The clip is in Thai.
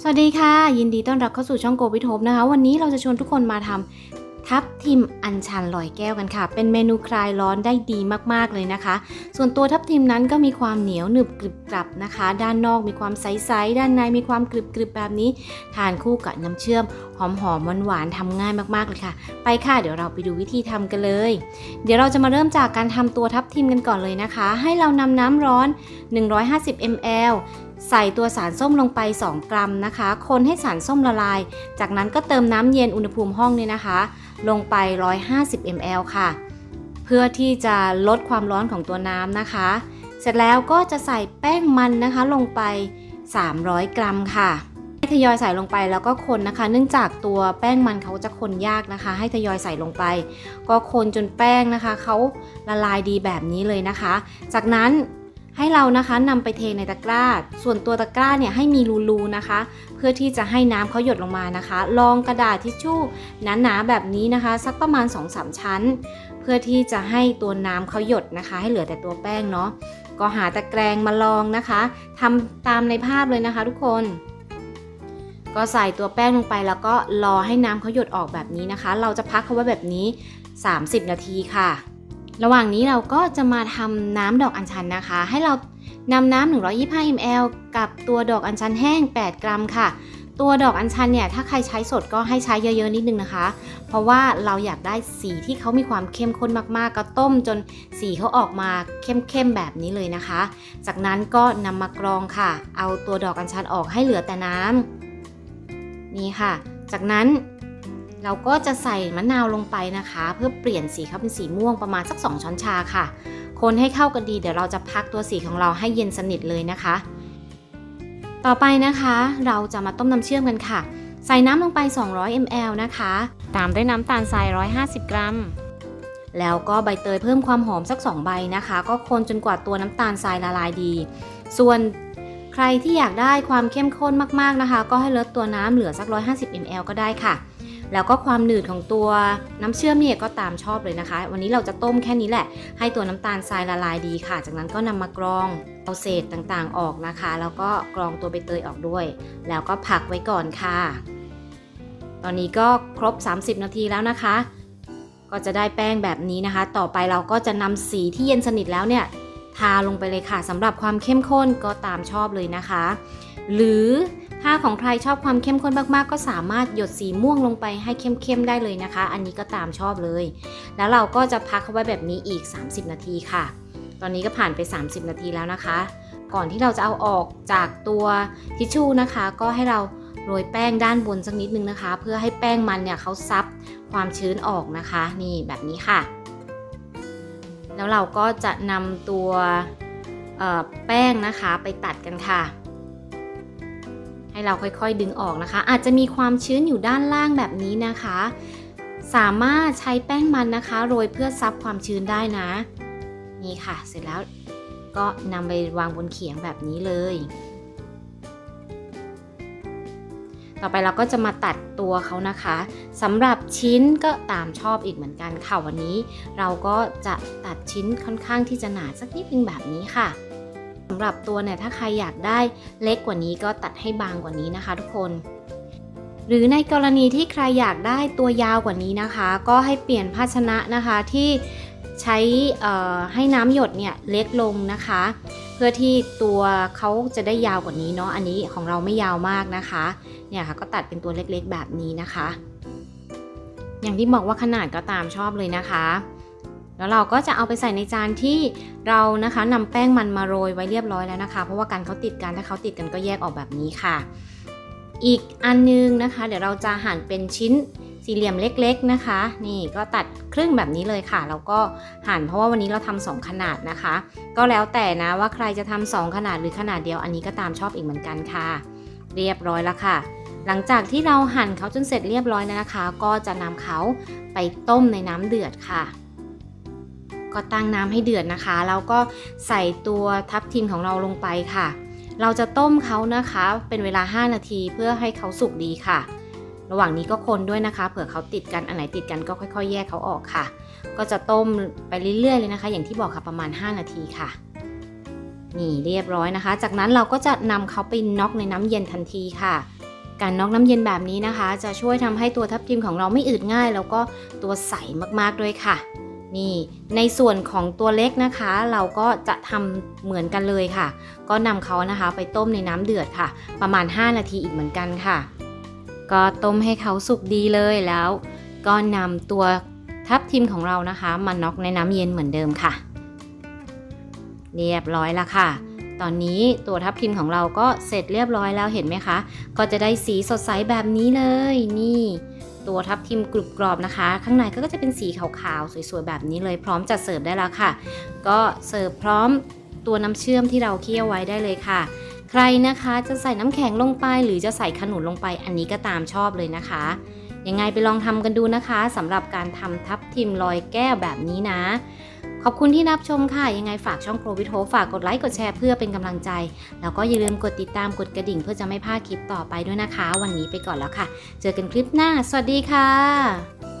สวัสดีค่ะ ยินดีต้อนรับเข้าสู่ช่องโกวิทบนะคะ วันนี้เราจะชวนทุกคนมาทำทับทิมอัญชันลอยแก้วกันค่ะ เป็นเมนูคลายร้อนได้ดีมากๆเลยนะคะ ส่วนตัวทับทิมนั้นก็มีความเหนียวหนึบกรึบกรับนะคะ ด้านนอกมีความใสๆด้านในมีความกรึบกรึบแบบนี้ ทานคู่กับน้ำเชื่อม หอมหอมๆหวานๆทำง่ายมากๆเลยค่ะ ไปค่ะเดี๋ยวเราไปดูวิธีทำกันเลย เดี๋ยวเราจะมาเริ่มจากการทำตัวทับทิมกันก่อนเลยนะคะ ให้เรานำน้ำร้อน 150 ml ใส่ตัวสารส้มลงไป 2 กรัมนะคะ คนให้สารส้มละลาย จากนั้นก็เติมน้ำเย็นอุณหภูมิห้องเนี่ยนะคะ ลงไป 150 ml ค่ะ เพื่อที่จะลดความร้อนของตัวน้ำนะคะ เสร็จแล้วก็จะใส่แป้งมันนะคะลงไป 300 กรัมค่ะให้ทยอยใส่ลงไปแล้วก็คนนะคะ เนื่องจากตัวแป้งมันเขาจะคนยากนะคะ ให้ทยอยใส่ลงไป ก็คนจนแป้งนะคะเขาละลายดีแบบนี้เลยนะคะ จากนั้น ให้เรานะคะนำไปเทในตะกร้า ส่วนตัวตะกร้าเนี่ยให้มีรูๆนะคะ เพื่อที่จะให้น้ำเขาหยดลงมานะคะลองกระดาษทิชชู่หนาๆแบบนี้นะคะ สักประมาณ 2-3 ชั้น เพื่อที่จะให้ตัวน้ำเขาหยดนะคะ ให้เหลือแต่ตัวแป้งเนาะก็หาตะแกรงมาลองนะคะทำตามในภาพเลยนะคะ ทุกคน ก็ใส่ตัวแป้งลงไปแล้วก็รอให้น้ำเขาหยดออกแบบนี้นะคะ เราจะพักเขาไว้แบบนี้ 30 นาทีค่ะ ระหว่างนี้เราก็จะมาทำน้ำดอกอัญชันนะคะ ให้เรานำน้ำ125 ml กับตัวดอกอัญชันแห้ง 8 กรัมค่ะ ตัวดอกอัญชันเนี่ยถ้าใครใช้สดก็ให้ใช้เยอะๆนิดนึงนะคะ เพราะว่าเราอยากได้สีที่เขามีความเข้มข้นมากๆ ก็ต้มจนสีเขาออกมาเข้มๆแบบนี้เลยนะคะ จากนั้นก็นำมากรองค่ะ เอาตัวดอกอัญชันออกให้เหลือแต่น้ำนี่ค่ะ จากนั้น เราก็จะใส่มะนาวลงไปนะคะ เพื่อเปลี่ยนสีเขาเป็นสีม่วงประมาณสัก 2 ช้อนชาค่ะ คนให้เข้ากันดีเดี๋ยวเราจะพักตัวสีของเราให้เย็นสนิทเลยนะคะ ต่อไปนะคะ เราจะมาต้มน้ำเชื่อมกันค่ะ ใส่น้ำลงไป 200 ml นะคะ ตามด้วยน้ำตาลทราย 150 กรัม แล้วก็ใบเตยเพิ่มความหอมสัก 2 ใบนะคะ ก็คนจนกว่าตัวน้ำตาลทรายละลายดี ส่วนใครที่อยากได้ความเข้มข้นมากๆนะคะ ก็ให้ลดตัวน้ำเหลือสัก 150 ml ก็ได้ค่ะ แล้วก็ความหนืดของตัวน้ำเชื่อมเนี่ยก็ตามชอบเลยนะคะ วันนี้เราจะต้มแค่นี้แหละ ให้ตัวน้ำตาลทรายละลายดีค่ะ จากนั้นก็นำมากรองเอาเศษต่างๆออกนะคะ แล้วก็กรองตัวใบเตยออกด้วย แล้วก็พักไว้ก่อนค่ะ ตอนนี้ก็ครบ 30 นาทีแล้วนะคะ ก็จะได้แป้งแบบนี้นะคะ ต่อไปเราก็จะนำสีที่เย็นสนิทแล้วเนี่ยทาลงไปเลยค่ะสำหรับความเข้มข้นก็ตามชอบเลยนะคะ หรือ ถ้าของใครชอบความเข้มข้นมากๆ ก็สามารถหยดสีม่วงลงไปให้เข้มๆได้เลยนะคะ อันนี้ก็ตามชอบเลย แล้วเราก็จะพักเขาไว้แบบนี้อีก 30 นาทีค่ะ ตอนนี้ก็ผ่านไป 30 นาทีแล้วนะคะ ก่อนที่เราจะเอาออกจากตัวทิชชู่นะคะ ก็ให้เราโรยแป้งด้านบนสักนิดนึงนะคะ เพื่อให้แป้งมันเนี่ยเขาซับความชื้นออกนะคะ นี่แบบนี้ค่ะ แล้วเราก็จะนำตัวแป้งนะคะไปตัดกันค่ะ ให้เราค่อยๆดึงออกนะคะ อาจจะมีความชื้นอยู่ด้านล่างแบบนี้นะคะ สามารถใช้แป้งมันนะคะโรยเพื่อซับความชื้นได้นะ นี่ค่ะ เสร็จแล้วก็นำไปวางบนเขียงแบบนี้เลย ต่อไปเราก็จะมาตัดตัวเขานะคะสำหรับชิ้นก็ตามชอบอีกเหมือนกันค่ะวันนี้ เราก็จะตัดชิ้นค่อนข้างที่จะหนาสักนิดนึงแบบนี้ค่ะำหรับตัวเนี่ยถ้าใครอยากได้เล็กกว่านี้ก็ตัดให้บางกว่านี้นะคะ ทุกคน หรือในกรณีที่ใครอยากได้ตัวยาวกว่านี้นะคะ ก็ให้เปลี่ยนภาชนะนะคะที่ใช้ให้น้ำหยดเนี่ยเล็กลงนะคะ เพื่อที่ตัวเขาจะได้ยาวกว่านี้เนาะอันนี้ของเราไม่ยาวมากนะคะเนี่ยค่ะก็ตัดเป็นตัวเล็กๆแบบนี้นะคะ อย่างที่บอกว่าขนาดก็ตามชอบเลยนะคะ แล้วเราก็จะเอาไปใส่ในจานที่เรานะคะนำแป้งมันมาโรยไว้เรียบร้อยแล้วนะคะ เพราะว่าการเขาติดกันถ้าเขาติดกันก็แยกออกแบบนี้ค่ะ อีกอันนึงนะคะ เดี๋ยวเราจะหั่นเป็นชิ้นสี่เหลี่ยมเล็กๆนะคะ นี่ก็ตัดครึ่งแบบนี้เลยค่ะ แล้วก็หั่นเพราะว่าวันนี้เราทำสองขนาดนะคะ ก็แล้วแต่นะว่าใครจะทำสองขนาดหรือขนาดเดียวอันนี้ก็ตามชอบอีกเหมือนกันค่ะ เรียบร้อยแล้วค่ะ หลังจากที่เราหั่นเขาจนเสร็จเรียบร้อยแล้วนะคะ ก็จะนำเขาไปต้มในน้ำเดือดค่ะ ก็ตั้งน้ำให้เดือดนะคะ แล้วก็ใส่ตัวทับทิมของเราลงไปค่ะ เราจะต้มเขานะคะ เป็นเวลา 5 นาทีเพื่อให้เขาสุกดีค่ะ ระหว่างนี้ก็คนด้วยนะคะ เผื่อเขาติดกัน อันไหนติดกันก็ค่อย ๆ แยกเขาออกค่ะ ก็จะต้มไปเรื่อยๆเลยนะคะ อย่างที่บอกค่ะประมาณ 5 นาทีค่ะ นี่เรียบร้อยนะคะ จากนั้นเราก็จะนำเขาไปน็อกในน้ำเย็นทันทีค่ะการน็อกน้ำเย็นแบบนี้นะคะ จะช่วยทำให้ตัวทับทิมของเราไม่อืดง่าย แล้วก็ตัวใสมากๆด้วยค่ะ นี่ในส่วนของตัวเล็กนะคะ เราก็จะทำเหมือนกันเลยค่ะ ก็นำเขานะคะไปต้มในน้ำเดือดค่ะ ประมาณ 5 นาทีอีกเหมือนกันค่ะ ก็ต้มให้เขาสุกดีเลยแล้ว ก็นำตัวทับทิมของเรานะคะมาน็อกในน้ำเย็นเหมือนเดิมค่ะ เรียบร้อยแล้วค่ะ ตอนนี้ตัวทับทิมของเราก็เสร็จเรียบร้อยแล้วเห็นไหมคะ ก็จะได้สีสดใสแบบนี้เลยนี่ ตัวทับทิมกรุบกรอบนะคะ ข้างในก็จะเป็นสีขาวๆ สวยๆ แบบนี้เลยพร้อมจัดเสิร์ฟได้แล้วค่ะ ก็เสิร์ฟพร้อมตัวน้ำเชื่อมที่เราเคี่ยวไว้ได้เลยค่ะ ใครนะคะจะใส่น้ำแข็งลงไป หรือจะใส่ขนุนลงไปอันนี้ก็ตามชอบเลยนะคะยังไงไปลองทำกันดูนะคะสำหรับการทำทับทิมลอยแก้วแบบนี้นะ ขอบคุณที่รับชมค่ะ ยังไงฝากช่องโครวิโทฝากกดไลค์กดแชร์เพื่อเป็นกำลังใจ แล้วก็อย่าลืมกดติดตามกดกระดิ่งเพื่อจะไม่พลาดคลิปต่อไปด้วยนะคะ วันนี้ไปก่อนแล้วค่ะ เจอกันคลิปหน้า สวัสดีค่ะ